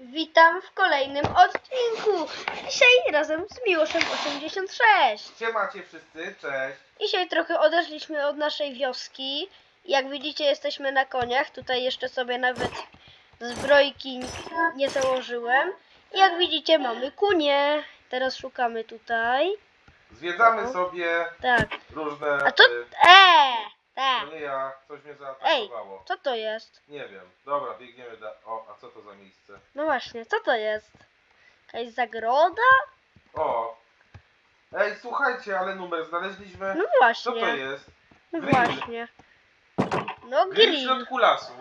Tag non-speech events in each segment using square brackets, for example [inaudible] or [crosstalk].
Witam w kolejnym odcinku. Dzisiaj razem z Miłoszem 86. Siemacie wszyscy, cześć. Dzisiaj trochę odeszliśmy od naszej wioski. Jak widzicie, jesteśmy na koniach. Tutaj jeszcze sobie nawet zbrojki nie założyłem. I jak widzicie, mamy kunie. Teraz szukamy tutaj. Zwiedzamy sobie Tak. różne... A to. y, Eee! Tak. To nie ja, coś mnie zaatakowało. Co to jest? Nie wiem. Dobra, biegniemy da... O, a co to za miejsce? No właśnie, co to jest? Jakaś zagroda? O! Ej, słuchajcie, ale numer znaleźliśmy. No Co to właśnie. jest? No Grill. właśnie. No Grill w grill. środku lasu.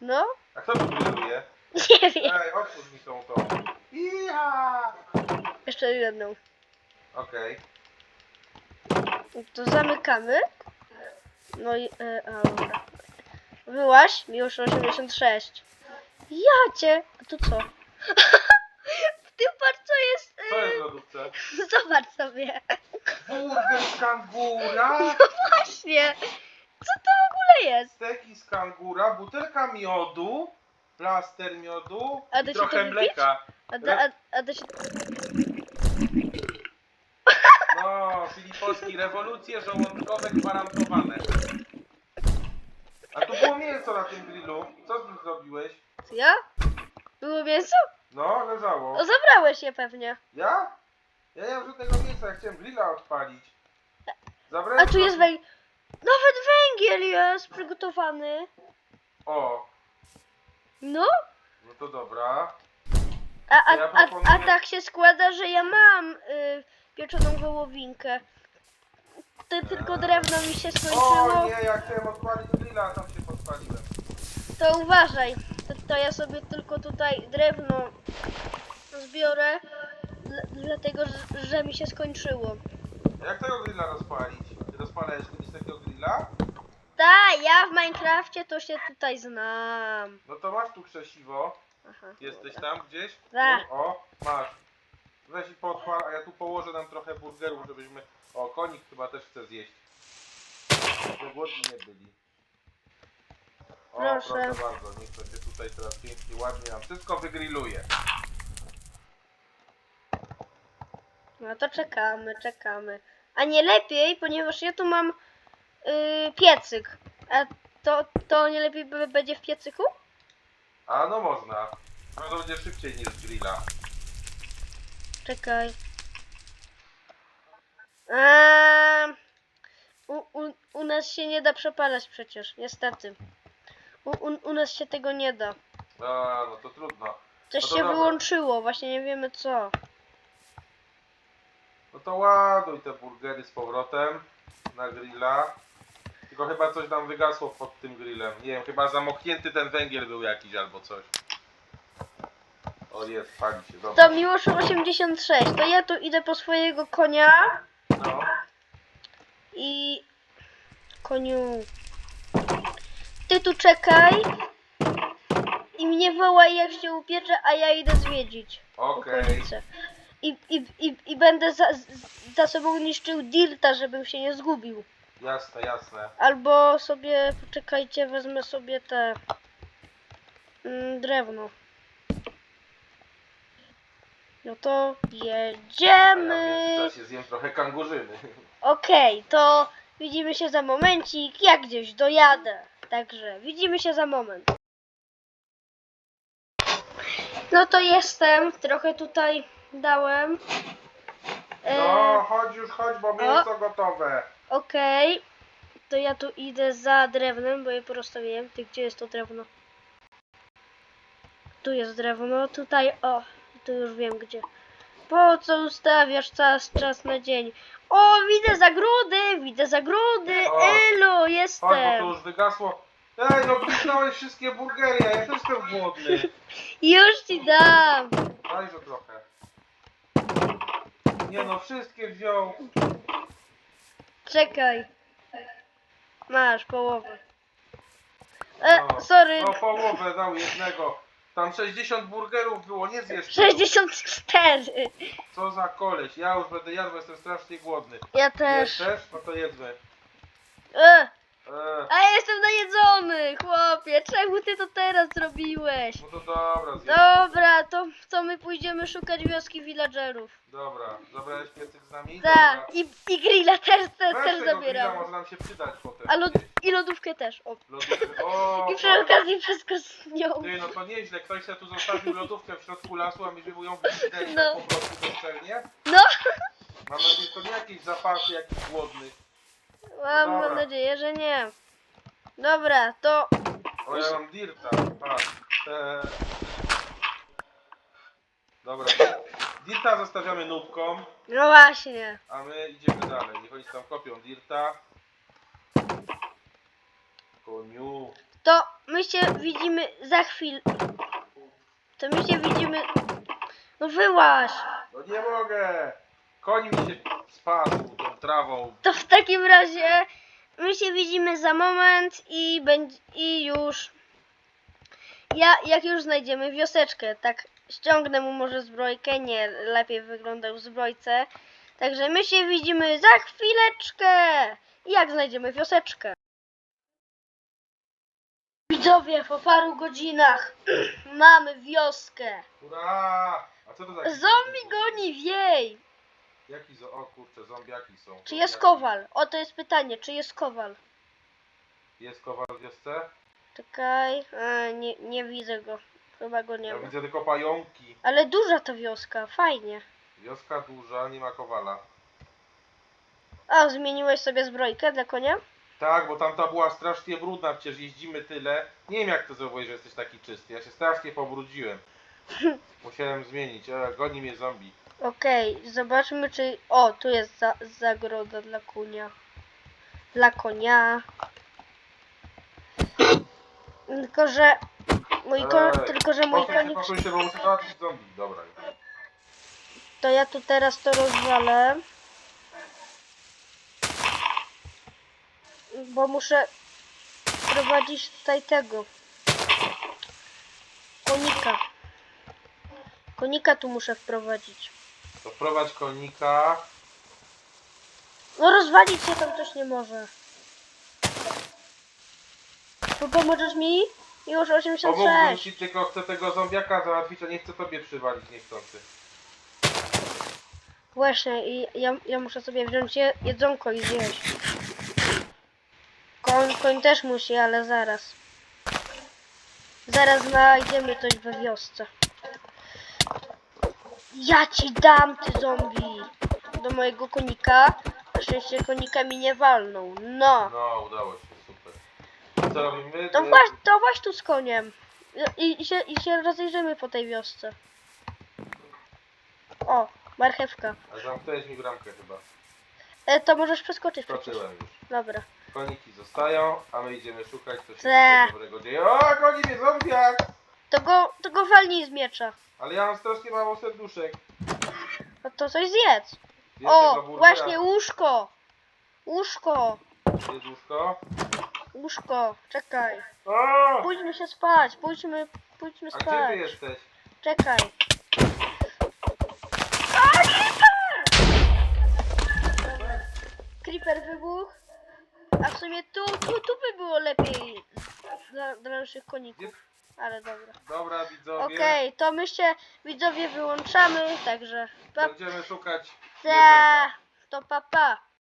No, A kto tu grilluje? [laughs] nie wiem. Ej, otwórz mi tą tą. Iha! Jeszcze jedną. Okej. To zamykamy. No i... E, a, dobra. Byłaś? Miłosz 86. Ja cię! A tu co? Ty patrz co jest... Co jest w E, lodówce? [laughs] zobacz sobie. Burger z kangura, [laughs] Właśnie. Co to w ogóle jest? steki z kangura, butelka miodu, plaster miodu A i trochę wypić? mleka. A, da, a, a da się... No, Filipowski, rewolucje żołądkowe gwarantowane. A tu było mięso na tym grillu. Co z nim zrobiłeś? Co ja? Było mięso? No, leżało. O, zabrałeś je pewnie. Ja? Ja nie mam żadnego mięsa, ja chciałem grilla odpalić. Zabrałem A tu jest węgiel. Nawet węgiel jest przygotowany. O, No. no to dobra. A, a, Ja a, a proponuję- tak się składa, że ja mam y, pieczoną wołowinkę. Ty, tylko drewno mi się O skończyło. nie, ja chciałem odpalić grilla, a tam się podpaliłem. To uważaj. To, to ja sobie tylko tutaj drewno zbiorę. Dla, dlatego, że, że mi się skończyło. Jak tego grilla rozpalić? Ty rozpalałeś kiedyś takiego grilla? Ta, ja w Minecrafcie to się tutaj znam. No to masz tu krzesiwo. Aha, Jesteś tam gdzieś? Tak. Tu, O, masz. Weź i podpal, a ja tu położę nam trochę burgerów, żebyśmy... O, konik chyba też chce zjeść. Żeby głodni nie byli. O, Proszę. proszę. bardzo, niech to się tutaj teraz pięknie, ładnie nam wszystko wygrilluje. No to czekamy, czekamy. A nie lepiej, ponieważ ja tu mam yy, piecyk. A to, to nie lepiej będzie w piecyku? A no można. No to będzie szybciej niż grilla. Czekaj. Eee, u, u, u nas się nie da przepalać przecież, niestety. U, u, u nas się tego nie da. A, no to trudno. Coś No to się dobra. wyłączyło, właśnie nie wiemy co. No to ładuj te burgery z powrotem na grilla. Tylko chyba coś nam wygasło pod tym grillem. Nie wiem, chyba zamoknięty ten węgiel był jakiś albo coś. O jest, pali się, dobra. To Miłosz 86, to ja tu idę po swojego konia No. i... Koniu... Ty tu czekaj i mnie wołaj jak się upiecze, a ja idę zwiedzić Okej. okolice. I, i, i, I będę za, za sobą niszczył dirta, żebym się nie zgubił. Jasne, jasne. Albo sobie, poczekajcie, wezmę sobie te mm, drewno. No to A ja w jedziemy. międzyczasie zjem trochę kangurzyny. Okej, to widzimy się za momencik. Ja gdzieś dojadę. Także widzimy się za moment. No to jestem. Trochę tutaj dałem. E, No, chodź już, chodź, bo mięso gotowe. Okej. To ja tu idę za drewnem, bo je porozstawiłem. Ty, gdzie jest to drewno? Tu jest drewno, tutaj, o, tu już wiem gdzie. Po co ustawiasz czas, czas na dzień? O, widzę zagrody, widzę zagrody, O, elo, Chodź, bo to jestem. już wygasło. Ej, no kliknąłeś wszystkie burgery, a ja też jestem głodny. Już ci dam. Dajże trochę. Nie no, wszystkie wziął. Czekaj. Masz połowę. E, No. sorry, No połowę dał jednego. Tam 60 burgerów było, nie zjesz. 64. Co za koleś, ja już będę jadł, bo jestem strasznie głodny. Ja też. Jesz też? No to jedzmy. E, A ja jestem najedzony, chłopie. Czemu ty to teraz zrobiłeś? no to dobra, zjem. Dobra, to co my pójdziemy szukać wioski villagerów? Dobra, zabrałeś piecyk z nami? Tak, i, i grilla też, też, Weź też tego grilla, zabieram. może nam się przydać potem. A lod, I lodówkę też. O. Lodówkę. O, [laughs] I przy okazji wszystko z nią. Ty, no to nieźle, ktoś sobie tu zostawił lodówkę w środku lasu, a myśmy mu ją wycisnęli No. po prostu bezczelnie. No, Mam nadzieję, że to nie jakieś zapasy, jakiś głodny. Mam, mam nadzieję, że nie. Dobra, to O, ja mam dirta. A, te... Dobra. Dirta zostawiamy nubką, no właśnie. a my idziemy dalej. Niech oni tam kopią dirta. Koniu. To my się widzimy za chwilę. To my się widzimy. No wyłaź. No nie mogę! Koń mi się spadł tą trawą. To w takim razie my się widzimy za moment i będzie i już. Ja jak już znajdziemy wioseczkę, tak ściągnę mu może zbrojkę, nie, lepiej wyglądał w zbrojce. Także my się widzimy za chwileczkę. Jak znajdziemy wioseczkę. Widzowie, po paru godzinach [clears throat] mamy wioskę. Ura! A co to za... Zombie goni wiej. Jaki zo... O kurczę, zombiaki są. Czy jest Zombiaki. kowal? O to jest pytanie, czy jest kowal? Jest kowal w wiosce? Czekaj, a, nie, nie widzę go. Chyba go nie Ja ma. widzę tylko pająki. Ale duża ta wioska, fajnie. Wioska duża, nie ma kowala. A, zmieniłeś sobie zbrojkę dla konia? Tak, bo tamta była strasznie brudna, przecież jeździmy tyle. Nie wiem jak to zrobiłeś, że jesteś taki czysty. Ja się strasznie pobrudziłem. [laughs] Musiałem zmienić. E, goni mnie zombie. Okej, zobaczmy czy... O, tu jest za, zagroda dla konia. Dla konia. Tylko, że... Mój. Ej, Tylko, że mój konik... posuń się, bo muszę załatwić zombie. Dobra. To ja tu teraz to rozwalę. Bo muszę prowadzić tutaj tego. Konika. Konika tu muszę wprowadzić. To wprowadź konika. No rozwalić się tam też nie może. Tu pomożesz mi? Już Pomógłbym 86. ci, tylko chcę tego zombiaka załatwić, a nie chcę tobie przywalić niechcący. Właśnie i ja, ja muszę sobie wziąć je, jedzonko i zjeść. Koń, koń też musi, ale zaraz. Zaraz znajdziemy coś we wiosce. Ja ci dam, ty zombie! Do mojego konika. Na szczęście konika mi nie walnął. No. No, udało się, super. Co robimy? To E, właśnie, to właśnie tu z koniem. I, i, się, I się rozejrzymy po tej wiosce. O, marchewka. A zamknąłeś mi bramkę chyba. E, to możesz przeskoczyć przecież. Skoczyłem już. Dobra. Koniki zostają, a my idziemy szukać, co się Tle. tutaj dobrego dzieje. O, goni mnie zombiak! To go, to go walnij z miecza. Ale ja mam strasznie mało serduszek. No to coś zjedz. O, tego burgera. właśnie łóżko. Łóżko. Jest łóżko? Łóżko. Czekaj. O! Pójdźmy się spać. Pójdźmy, pójdźmy A gdzie spać. ty jesteś? Czekaj. A, creeper! Creeper wybuchł. A w sumie tu, tu, tu by było lepiej dla, dla naszych koników. Gdzie... Ale dobra. Dobra, widzowie. Okej, to my się widzowie wyłączamy, także pa, Będziemy szukać jedzenia. to pa pa.